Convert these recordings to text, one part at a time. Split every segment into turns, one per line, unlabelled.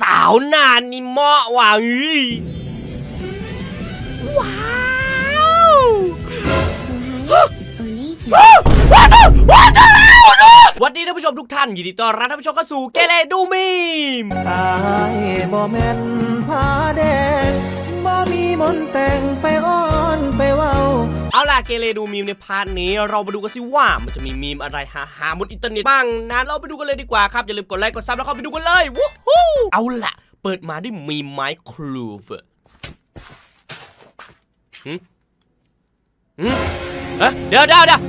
สาวน้านี่เหมาะว่ะยว้าวว้าว
ว้าวว้า
ววัสดีท่านผู้ชมทุกท่านยินดีต้อนรับท่านผู้ชมเข้าสู่เกเรดูมีม
อ้บ่แม่นผาแดง บ่มีมนต์แต่งไปอ้อนไปเว้า
เอาล่ะเกเรดูมีมในพาร์ทนี้ เรามาดูกันสิว่ามันจะมีมีมอะไรหาหาๆบนอินเทอร์เน็ตบ้างนะเราไปดูกันเลยดีกว่าครับอย่าลืมกดไลค์กดซับแล้วเข้าไปดูกันเลยวู้ฮู้เอาล่ะ เปิดมาด้วยมีมไม้ครูฟหืมหืมเอ๊ะเดี๋ยวเดี๋ยวเดี๋ยว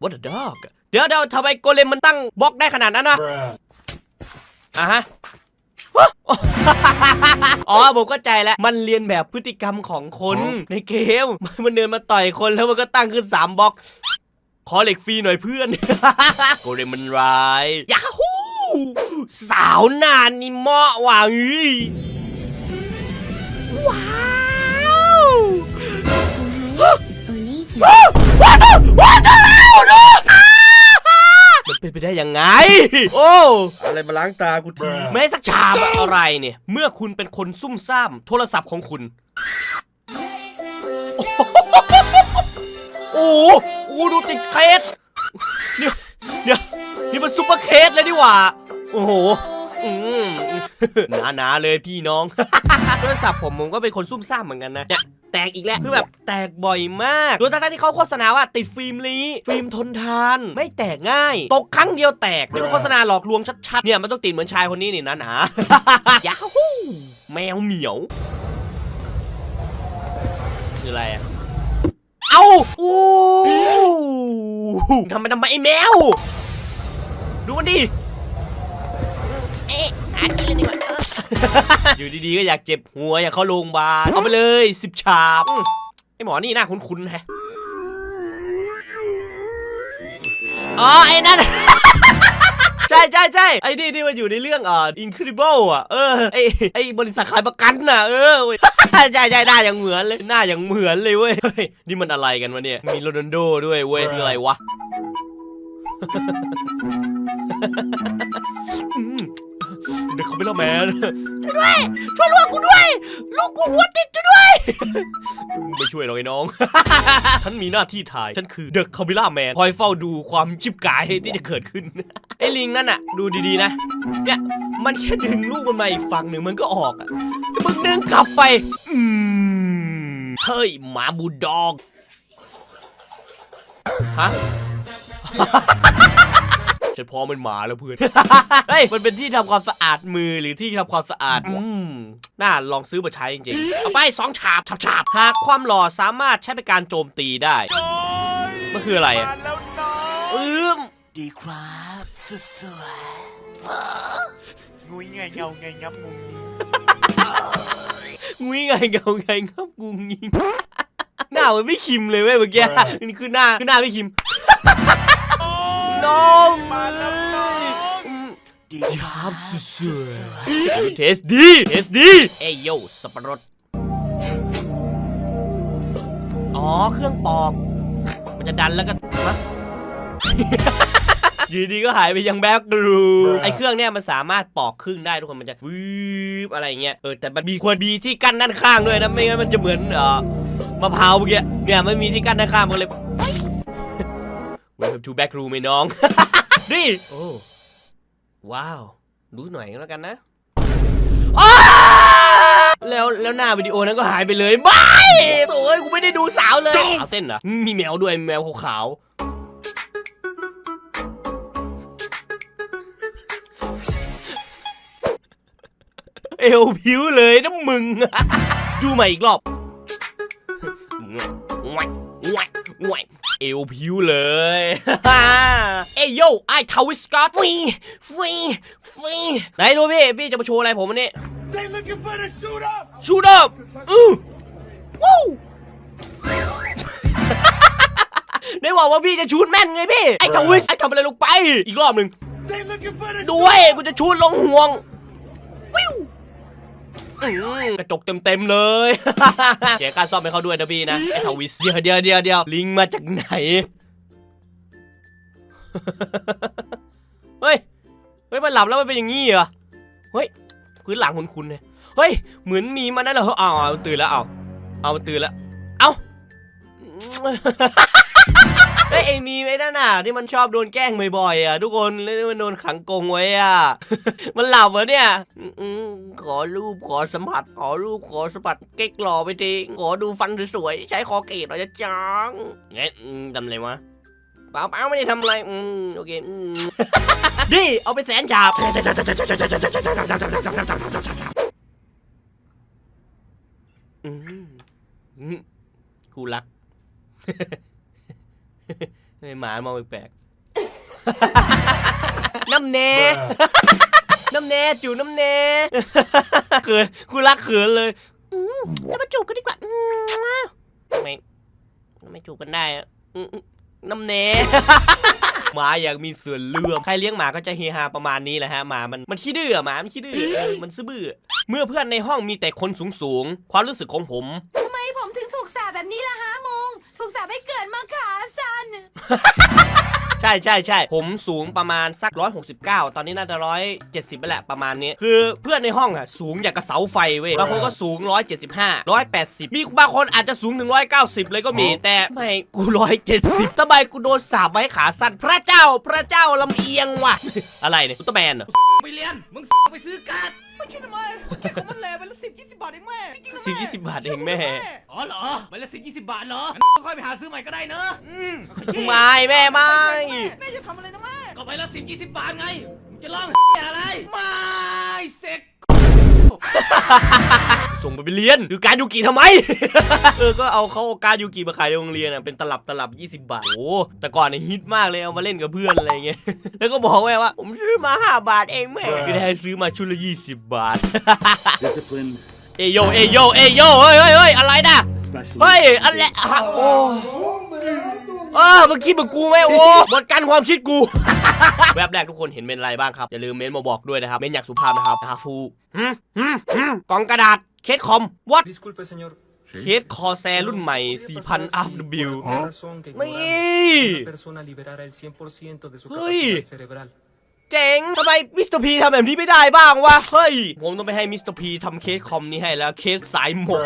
What the dog เดี๋ยวเดี๋ยวทำไมโกเลมมันตั้งบล็อกได้ขนาดนั้นนะอะฮะ อ๋อผมก็ใจแล้วมันเรียนแบบพฤติกรรมของคนในเกม มันเดินมาต่อยคนแล้วมันก็ตั้งขึ้น3บล็อก ขอเหล็กฟรีหน่อยเพื่อนโกเรมันร้ายยาฮูสาวนานนี่เหมาะว่ะว้าว
ว้าว
ว้าวว้าว มันเป็นไปได้ยังไง โอ้อะไรมาล้างตากูทีไม่ให้สักชามอะอะไรเนี่ย เมื่อคุณเป็นคนซุ่มซ่าม โทรศัพท์ของคุณ โอ้โหโอ้โหดูติดเคสเนี่ยเนี่ยนี่มันซุปเปอร์เคสเลยดีหว่า โอ้โห อืม หนาๆเลยพี่น้อง โทรศัพท์ผมผมก็เป็นคนซุ่มซ่ามเหมือนกันนะเนี่ย แตกอีกแล้วคือแบบแตกบ่อยมากดูทั้งๆที่เขาโฆษณาว่าติดฟิล์มลีฟิล์มทนทาน ไม่แตกง่าย ตกครั้งเดียวแตกนี่มันโฆษณาหลอกลวงชัดๆเนี่ยมันต้องติดเหมือนชายคนนี้นี่นะหนายาฮูแมวเหมียวคืออะไรอะเอาอู้ทำไมทำไมไอ้แมว ดูมันดิเอ๊ะหาจริงเลยดีกว่าเอออยู่ดีๆก็อยากเจ็บหัวอยากเข้าโรงพยาบาลเอาไปเลยสิบชาบอืมไอหมอนี่น่าคุ้นๆแฮะอ๋อไอ้นั่นใช่ใช่ใช่ไอ้นี่ที่มันอยู่ในเรื่องอ่า Incredible อะเออไอ้ไอ้บริษัทขายประกันน่ะเออเว้ยใช่ใช่หน้าอย่างเหมือนเลยหน้าอย่างเหมือนเลยเว้ยเฮ้ยนี่มันอะไรกันวะเนี่ยมีโรนัลโดด้วยเว้ยคืออะไรวะอืม เด็กเขาไม่ละแมนช่วยด้วยช่วยลูกกูด้วย ลูกกูหัวติดช่วยด้วย ไม่ช่วยหรอกไอ้น้อง ฉันมีหน้าที่ถ่าย ฉันคือเดอะคาบิล่าแมนคอยเฝ้าดูความชิบกายที่จะเกิดขึ้น ไอ้ลิงนั่นอะดูดีๆนะ เนี่ยมันแค่ดึงลูกมันมาอีกฝั่งหนึ่งมันก็ออกอะแต่มึงดึงกลับไป อืมเฮ้ยหมาบูลดอกฮะ ฉันพร้อมเป็นหมาแล้วเพื่อน เฮ้ยมันเป็นที่ทำความสะอาดมือหรือที่ทำความสะอาดอืมน่าลองซื้อมาใช้จริงๆ เอาไปสองฉาบฉาบฉาบหากความหล่อสามารถใช้เป็นการโจมตีได้ มันคืออะไรอะอืม
ดีครับสุดสวยงุยไงเงาไงงับงุงงิง
งุ้ยไงเงาไงครับกูงิง หน้ามันไม่คิมเลยเว้ยเมื่อกี้นี่คือหน้าคือหน้าไม่คิม น้อง
มาแล้วน้องดี
ครับสุดสวยเทสดีเทสดีเอยโยสับปะรด อ๋อ เครื่องปอก มันจะดันแล้วก็ฮะอยู่ดีก็หายไปยังแบ็กรูไอเครื่องเนี่ยมันสามารถปอกครึ่งได้ทุกคนมันจะวืบอะไรเงี้ยเออแต่มันมีควรมีที่กั้นด้านข้างด้วยนะไม่งั้นมันจะเหมือนเอ่อมะพร้าวเมื่อกี้เนี่ยไม่มีที่กั้นด้านข้างมันเลย Welcome to back room ไอ้น้อง นี่โอ้ว้าวดูหน่อยก็แล้วกันนะอ้าแล้วแล้วหน้าวิดีโอนั้นก็หายไปเลยไม่โอ้ยกูไม่ได้ดูสาวเลยสาวเต้นเหรออืมมีแมวด้วยแมวขาวๆ เอวผิวเลยนะมึง ดูใหม่อีกรอบ งวยงวยงวย เอวผิวเลย เอยโยไอทาวิสกอตฟรีฟรีฟรีไหนดูพี่ พี่จะมาโชว์อะไรผมวันนี้
They looking for the shoot up
ชูดอัพอือวู้ได้บอกว่าพี่จะชูดแม่นไงพี่ ไอ้ทาวิสไอ้ทำอะไรลงไป อีกรอบหนึ่ง
They looking for the
ด้วยกูจะชูดลงห่วงวิวอืม กระจกเต็มๆเลยเสียค่าซ่อมให้เขาด้วยนะพี่นะไอ้ทาวิสเดี๋ยวเดี๋ยวเดี๋ยวเดี๋ยวลิงมาจากไหนเฮ้ยเฮ้ยมันหลับแล้วมันเป็นอย่างงี้เหรอเฮ้ยพื้นหลังคุ้นๆเลยเฮ้ยเหมือนมีมันนั่นเหรอเอาเอาตื่นแล้วเอาเอามันตื่นแล้วเอา เฮ้ยไอมีไอ้นั่นน่ะที่มันชอบโดนแกล้งบ่อยๆอะ ทุกคนแล้วมันโดนขังกรงไว้อะ มันหลับเหรอเนี่ยอืมขอรูปขอสัมผัสขอรูปขอสัมผัสเก๊กหล่อไปทีขอดูฟันสวยๆใช้คอเกตหน่อยจะจังเงี้ยอืมทำอะไรวะเปล่าเปล่าไม่ได้ทำอะไรอืมโอเคอืมดิเอาไปแสนฉาบอืมกูรัก หมามองแปลกๆน้ำเนน้ำเนจูน้ำเนเขินกูรักเขินเลยอืมแล้วมาจูบกันดีกว่าอืมทำไมทำไมจูบกันได้อะอืมน้ำเนหมาอยากมีส่วนร่วมใครเลี้ยงหมาก็จะเฮฮาประมาณนี้แหละฮะหมามันมันขี้ดื้ออะหมามันขี้ดื้อเออมันซื่อบื้อเมื่อเพื่อนในห้องมีแต่คนสูงสูงๆความรู้สึกของผม
ทำไมผมถึงถูกสาปแบบนี้ล่ะฮะมงถูกสาปให้เกิดมาขาสั้น
ใช่ใช่ใช่ผมสูงประมาณสัก 169 ตอนนี้น่าจะ 170ไปแหละประมาณนี้ คือเพื่อนในห้องอะสูงอย่างกับเสาไฟเว้ยบางคนก็สูง 175 180 มีบางคนอาจจะสูงถึง190 เลยก็มี แต่ไม่กู 170ทำไมกูโดนสาบไว้ขาสั้นพระเจ้าพระเจ้าลำเอียงว่ะ อะไรเนี่ยอุลตร้าแมนเหรอ
ไปเรียน มึงไปซื้อการ์ด ไม่ใช่ทำไมแค่ของมันแหละไปละสิบยี่สิบบาทเองแม่จริงๆนะ
สิบ
แม่
ยี่สิบบาทเองแม่
อ๋อเหรอไปละสิบยี่สิบบาทเหรองั้นก็ค่อยไปหาซื้อใหม่ก็ได้เนอะอืม
ไม่แม่ไม่
แม่จะทำอะไรนะแม่ก็ไปละสิบยี่สิบบาทไงมึงจะร้อง อะไร ไม่เซ็ก
ส่งไปไปเรียนคือการยูกิทำไม เออ ก็เอาเขาเอาการยูกิมาขายในโรงเรียนอะ เป็นตลับตลับ 20 บาท โอ้แต่ก่อนเนี่ยฮิตมากเลยเอามาเล่นกับเพื่อนอะไรเงี้ย แล้วก็บอกแม่ว่า ผมซื้อมา 5 บาทเองแม่ไม่ได้ซื้อมาชุดละ 20 บาท
Discipline,
เอยโย เอยโย เอยโย เฮ้ยเฮ้ยเฮ้ยอะไรนะ
especially
เฮ้ยอะไรฮะโอ้เออมึงคิดเหมือนกูไหมโอ้หมดกันความคิดกู แวบแรกทุกคนเห็นเป็นอะไรบ้างครับ อย่าลืมเม้นต์มาบอกด้วยนะครับ เม้นต์อยากสุภาพนะครับนะครับฟูหืมหืมหืมกล่องกระดาษ เคสคอมวัด
Disculpe, señor.
เคสคอแซรุ่นใหม่ 4,000 AFW
Por razón que
¡Ni!
Ignoramos, una persona liberara el 100% de su
¡Ay!
capacidad cerebral.
เจ๋งทำไมมิสเตอร์พีทำแบบนี้ไม่ได้บ้างวะ เฮ้ย ผมต้องไปให้มิสเตอร์พีทำเคสคอมนี้ให้แล้ว เคสสายหมก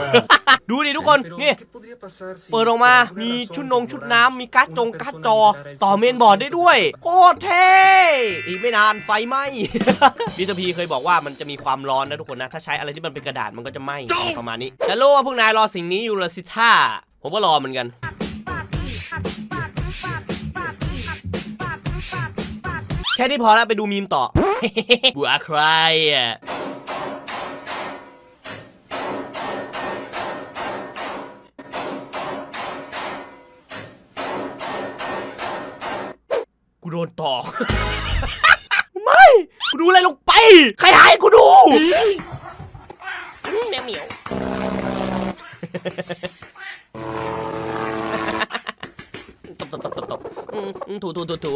ดูดิทุกคน
Pero,
นี่
¿qué podría pasar si
เปิดออกมา
por alguna
มี
razón
ชุด
que
นงชุด
ignoramos,
น้ำ มีการ์ดจง
una
การ์ด
persona
จอ
liberara el
ต่อเมนบอร์ดได้
100%
ด้วย โคตรเท่ อีกไม่นานไฟไหม้ มิสเตอร์พีเคยบอกว่ามันจะมีความร้อนนะทุกคนนะ ถ้าใช้อะไรที่มันเป็นกระดาษมันก็จะไหม้อะไรประมาณนี้ จะรู้ว่าพวกนายรอสิ่งนี้อยู่ละสิท่าผมก็รอเหมือนกัน แค่นี้พอแล้วไปดูมีมต่อ บัวใครอะกูโดนตอกไม่กูดูอะไรลงไป ใครหายกูดูแมวเหมียว ตบตบตบตบตบอืมอืม ถูถูถูถู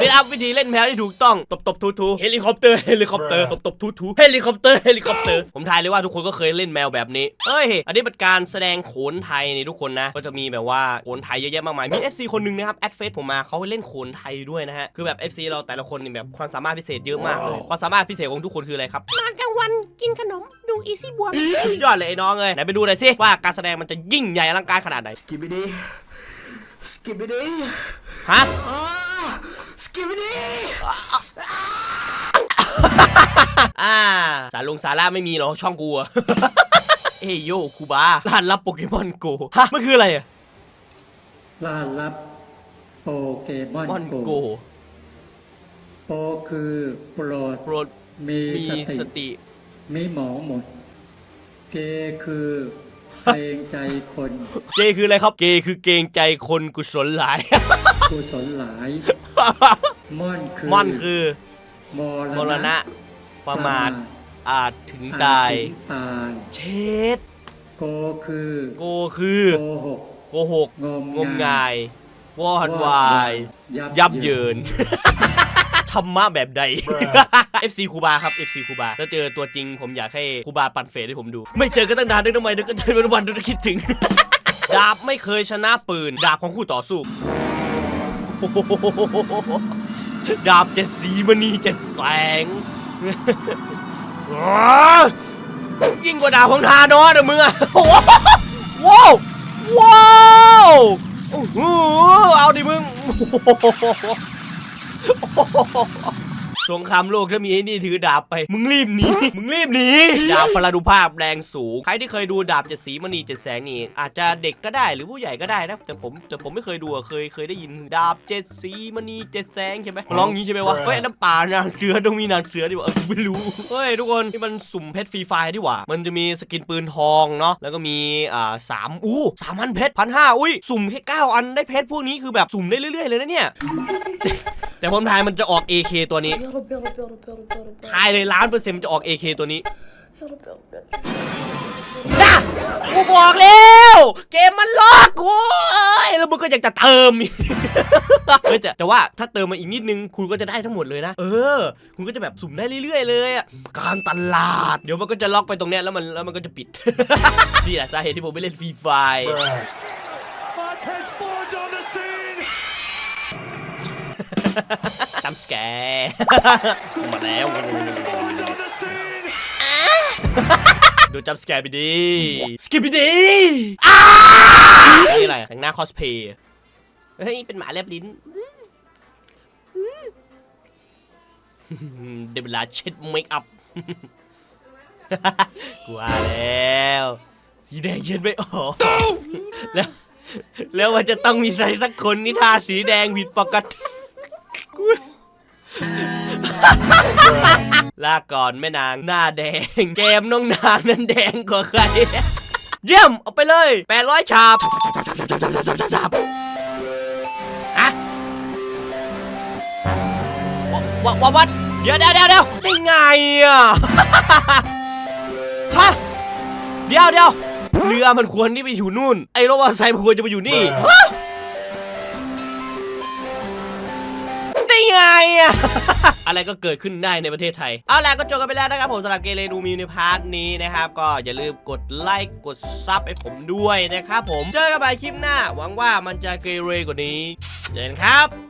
นี่ครับวิธีเล่นแมวที่ถูกต้องตบตบถูถูเฮลิคอปเตอร์เฮลิคอปเตอร์ตบตบถูถูเฮลิคอปเตอร์เฮลิคอปเตอร์ผมทายเลยว่าทุกคนก็เคยเล่นแมวแบบนี้เอ้ยอันนี้เป็นการแสดงโขนไทยนี่ทุกคนนะ ก็จะมีแบบว่าโขนไทยเยอะแยะมากมายมี FC คนหนึ่งนะครับแอดเฟซผมมาเขาเล่นโขนไทยด้วยนะฮะคือแบบ FC เราแต่ละคนนี่แบบความสามารถพิเศษเยอะมากเลยความสามารถพิเศษของทุกคนคืออะไรครับนอนกลางวันกินขนมดูอีซี่บวมสุดยอดเลยไอ้น้องเอ้ยไหนไปดูหน่อยสิว่าการแสดงมันจะยิ่งใหญ่อลังการขนาดไหน
Skibidi Skibidi
ฮะ
Skibidi
อ่าสารลงสาระไม่มีหรอกช่องกูอะ เอยโยคูบาร้านรับโปเกมอนโกฮะมันคืออะไรอะ
ล่าลับโปเกมอน
มอน
โก
โก
โปคือโปรด
โปรด
มี
มี
สติ
สติ
มีหมองหมด เกคือ เกรงใจคน
เกย์คืออะไรครับ เกย์คือเกรงใจคนกุศลหลาย
กุศลหลาย ม่อนคือ
ม่อนคือ
ม
มรณะ ประมาทอาจถึง
อาจ
ตาย
ถึงตาย
เช็ด
โกคือ
โกคือ
โกหก
โกหก
งม
งมงายวอดวาย
ยับ
ยับเยินธรรมะแบบใด FC ครูบาครับ FC ครูบาถ้าเจอตัวจริงผมอยากให้ครูบาปั่นเฟซให้ผมดู ไม่เจอกันตั้งนานนึกทำไมนึกกันเจอวันวันนึกคิดถึง ดาบไม่เคยชนะปืน ดาบของคู่ต่อสู้ดาบเจ็ดสีมณีเจ็ดแสงอ๋อยิ่งกว่าดาบของทานอสอะมึงอะโอ้โหว้าวว้าวโอ้โหเอาดิมึงโอ้โห สงครามโลกถ้ามีไอ้นี่ถือดาบไป มึงรีบหนี มึงรีบหนี ดาบพลานุภาพแรงสูง ใครที่เคยดูดาบเจ็ดสีมณีเจ็ดแสงนี่ อาจจะเด็กก็ได้หรือผู้ใหญ่ก็ได้นะ แต่ผมแต่ผมไม่เคยดูอะเคยเคยได้ยินดาบเจ็ดสีมณีเจ็ดแสงใช่ไหมร้องงี้ใช่ไหมวะ เฮ้ยน้ำป่านางเสือต้องมีนางเสือดิวะเออไม่รู้ เฮ้ยทุกคนที่มันสุ่มเพชรฟรีไฟร์ดีกว่า มันจะมีสกินปืนทองเนาะ แล้วก็มีอ่าสามอู้สามพันเพชรพันห้าอุ้ยสุ่มแค่เก้าอันได้เพชรพวกนี้คือแบบสุ่มได้เรื่อยๆเลยนะเนี่ยแต่ผมทายมันจะออก AK ตัวนี้ทายเลยล้านเปอร์เซ็นต์มันจะออก AK ตัวนี้นะกูบอกแล้วเกมมันล็อกกูเอ้ยแล้วมึงก็อยากจะเติมอีกเฮ้ยแต่แต่ว่าถ้าเติมมาอีกนิดนึงคุณก็จะได้ทั้งหมดเลยนะ เออ คุณก็จะแบบสุ่มได้เรื่อย ๆ เลยอะกางตลาด เดี๋ยวมันก็จะล็อกไปตรงเนี้ยแล้วมันแล้วมันก็จะปิด นี่แหละสาเหตุที่ผมไม่เล่นฟรีไฟ จำสแกร์มาแล้วดูจำสแกร์ไปดิสกิปไปดิอ้านี่อะไรแต่งหน้าคอสเพย์เฮ้ย เป็นหมาแลบลิ้นเดยวเวลาเช็ดเมคอัพกลัวแล้ว สีแดงเช็ดไม่ออกแล้ว แล้วมันจะต้องมีใครสักคนที่ทาสีแดงผิดปกติ ลาก่อนแม่นางหน้าแดง เกมน้องนางนั้นแดงกว่าใคร เยี่ยม เอาไปเลย 800 ชาบฮะวะวะวัดเดี๋ยวเดี๋ยวเดี๋ยวเดี๋ยวได้ไงอะฮะเดี๋ยวเดี๋ยวเรือมันควรที่ไปอยู่นู่น ไอ้รถมอเตอร์ไซค์มันควรจะไปอยู่นี่ ได้ไงอะ อะไรก็เกิดขึ้นได้ในประเทศไทย เอาล่ะก็จบกันไปแล้วนะครับผมสำหรับเกเรนูมีในพาร์ทนี้นะครับ ก็อย่าลืมกดไลค์กดซับให้ผมด้วยนะครับผม เจอกันใหม่คลิปหน้า หวังว่ามันจะเกเรกว่านี้ เจอกันครับ